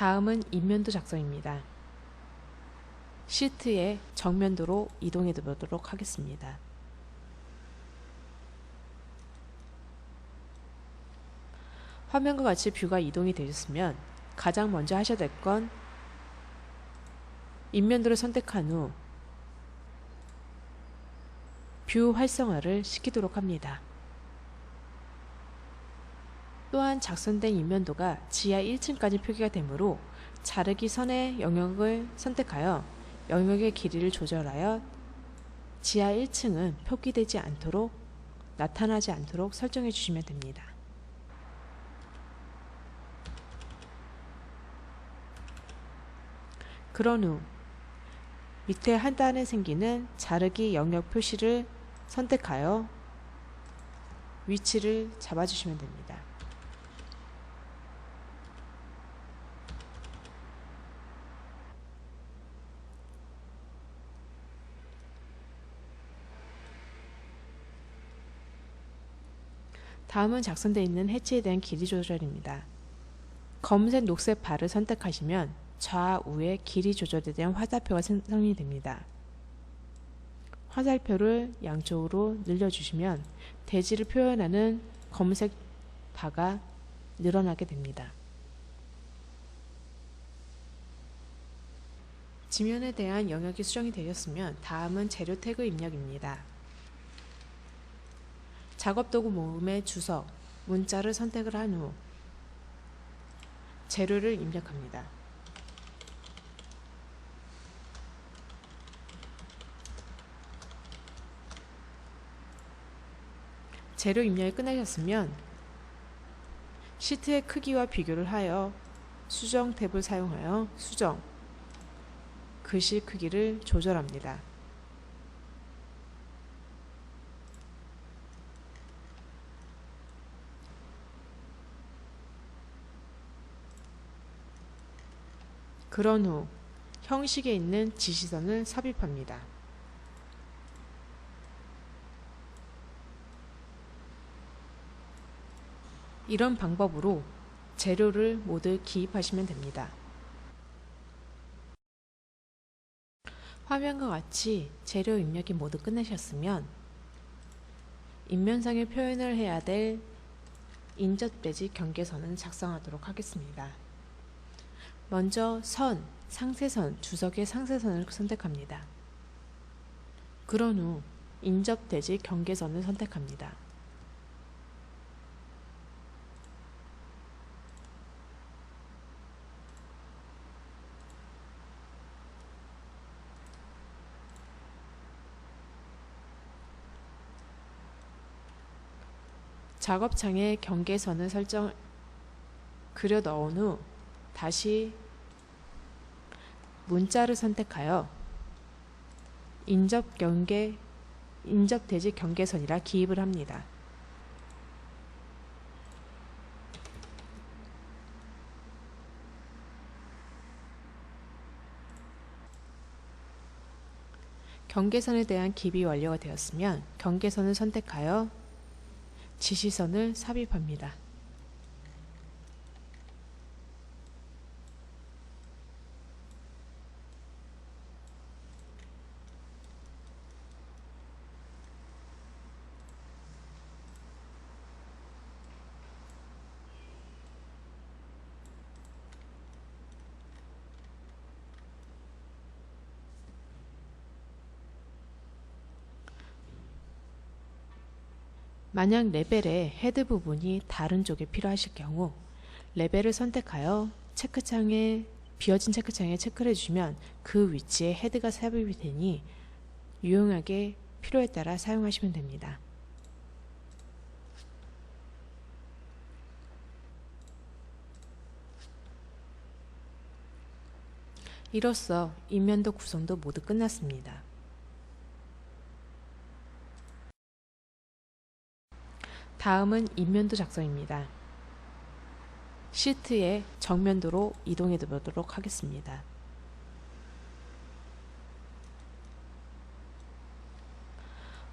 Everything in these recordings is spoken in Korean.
다음은 인면도 작성입니다. 시트의 정면도로 이동해 보도록 하겠습니다. 화면과 같이 뷰가 이동이 되셨으면 가장 먼저 하셔야 될 건 인면도를 선택한 후 뷰 활성화를 시키도록 합니다. 또한 작성된 인면도가 지하 1층까지 표기가 되므로 자르기 선의 영역을 선택하여 영역의 길이를 조절하여 지하 1층은 표기되지 않도록 나타나지 않도록 설정해 주시면 됩니다. 그런 후 밑에 하단에 생기는 자르기 영역 표시를 선택하여 위치를 잡아주시면 됩니다. 다음은 작성되어 있는 해치에 대한 길이 조절입니다. 검은색 녹색 바를 선택하시면 좌우의 길이 조절에 대한 화살표가 생성이 됩니다. 화살표를 양쪽으로 늘려주시면 대지를 표현하는 검은색 바가 늘어나게 됩니다. 지면에 대한 영역이 수정이 되었으면 다음은 재료 태그 입력입니다. 작업도구 모음의 주석, 문자를 선택을 한 후 재료를 입력합니다. 재료 입력이 끝나셨으면 시트의 크기와 비교를 하여 수정 탭을 사용하여 수정, 글씨 크기를 조절합니다. 그런 후 형식에 있는 지시선을 삽입합니다. 이런 방법으로 재료를 모두 기입하시면 됩니다. 화면과 같이 재료 입력이 모두 끝내셨으면 인면상에 표현을 해야 될 인접 배지 경계선을 작성하도록 하겠습니다. 먼저 선, 상세선, 주석의 상세선을 선택합니다. 그런 후 인접 대지 경계선을 선택합니다. 작업창에 경계선을 설정 그려 넣은 후 다시 문자를 선택하여 인접 경계 인접 대지 경계선이라 기입을 합니다. 경계선에 대한 기입이 완료가 되었으면 경계선을 선택하여 지시선을 삽입합니다. 만약 레벨의 헤드 부분이 다른 쪽에 필요하실 경우 레벨을 선택하여 체크창에 비어진 체크창에 체크를 해주시면 그 위치에 헤드가 삽입이 되니 유용하게 필요에 따라 사용하시면 됩니다. 이로써 인면도 구성도 모두 끝났습니다. 다음은 인면도 작성입니다. 시트의 정면도로 이동해 보도록 하겠습니다.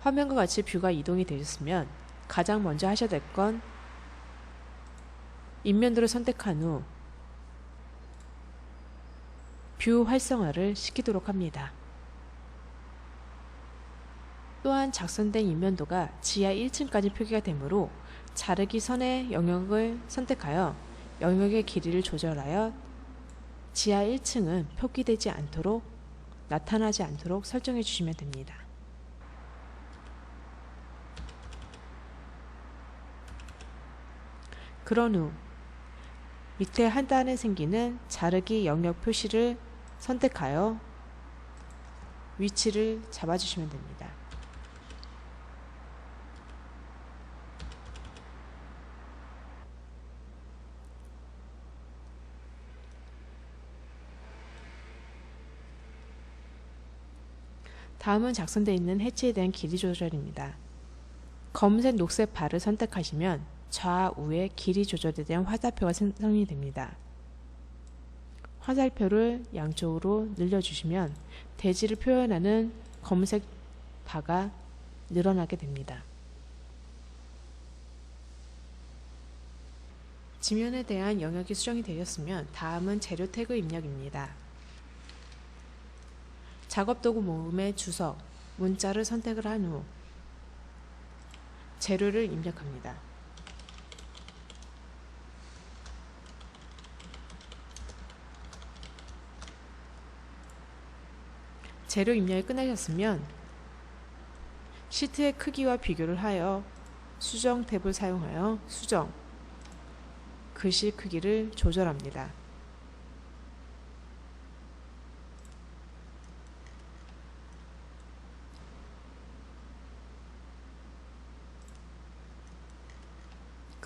화면과 같이 뷰가 이동이 되셨으면 가장 먼저 하셔야 될 건 인면도를 선택한 후 뷰 활성화를 시키도록 합니다. 또한 작성된 인면도가 지하 1층까지 표기가 되므로 자르기 선의 영역을 선택하여 영역의 길이를 조절하여 지하 1층은 표기되지 않도록 나타나지 않도록 설정해 주시면 됩니다. 그런 후 밑에 하단에 생기는 자르기 영역 표시를 선택하여 위치를 잡아주시면 됩니다. 다음은 작성되어 있는 해치에 대한 길이 조절입니다. 검은색 녹색 바를 선택하시면 좌우의 길이 조절에 대한 화살표가 생성이 됩니다. 화살표를 양쪽으로 늘려주시면 대지를 표현하는 검은색 바가 늘어나게 됩니다. 지면에 대한 영역이 수정이 되었으면 다음은 재료 태그 입력입니다. 작업도구 모음의 주석, 문자를 선택을 한 후 재료를 입력합니다. 재료 입력이 끝나셨으면 시트의 크기와 비교를 하여 수정 탭을 사용하여 수정, 글씨 크기를 조절합니다.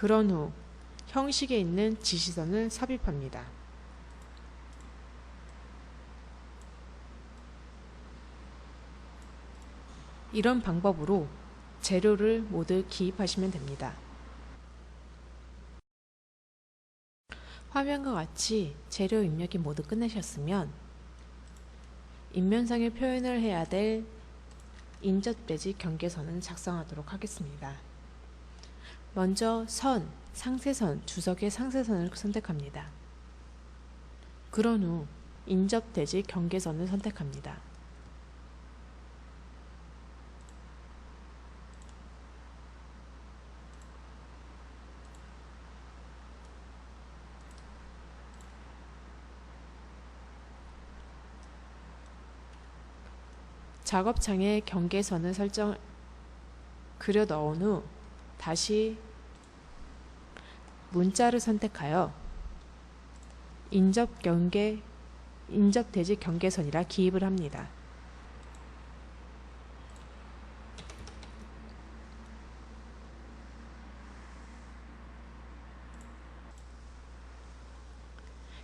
그런 후 형식에 있는 지시선을 삽입합니다. 이런 방법으로 재료를 모두 기입하시면 됩니다. 화면과 같이 재료 입력이 모두 끝나셨으면 인면상에 표현을 해야 될 인접 배지 경계선을 작성하도록 하겠습니다. 먼저 선, 상세선, 주석의 상세선을 선택합니다. 그런 후 인접 대지 경계선을 선택합니다. 작업창에 경계선을 설정 그려 넣은 후 다시 문자를 선택하여 인접 경계 인접 대지 경계선이라 기입을 합니다.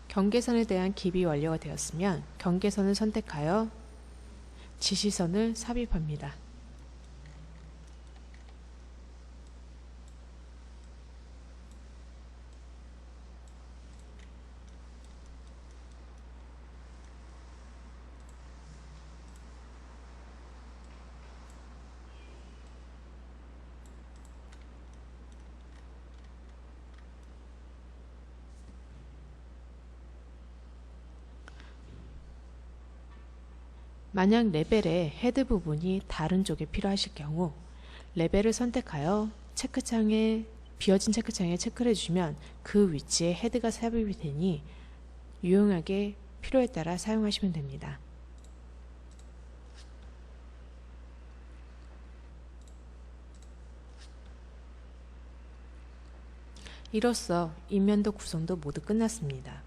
경계선에 대한 기입이 완료가 되었으면 경계선을 선택하여 지시선을 삽입합니다. 만약 레벨의 헤드 부분이 다른 쪽에 필요하실 경우 레벨을 선택하여 체크창에 비어진 체크창에 체크를 해주시면 그 위치에 헤드가 삽입이 되니 유용하게 필요에 따라 사용하시면 됩니다. 이로써 인면도 구성도 모두 끝났습니다.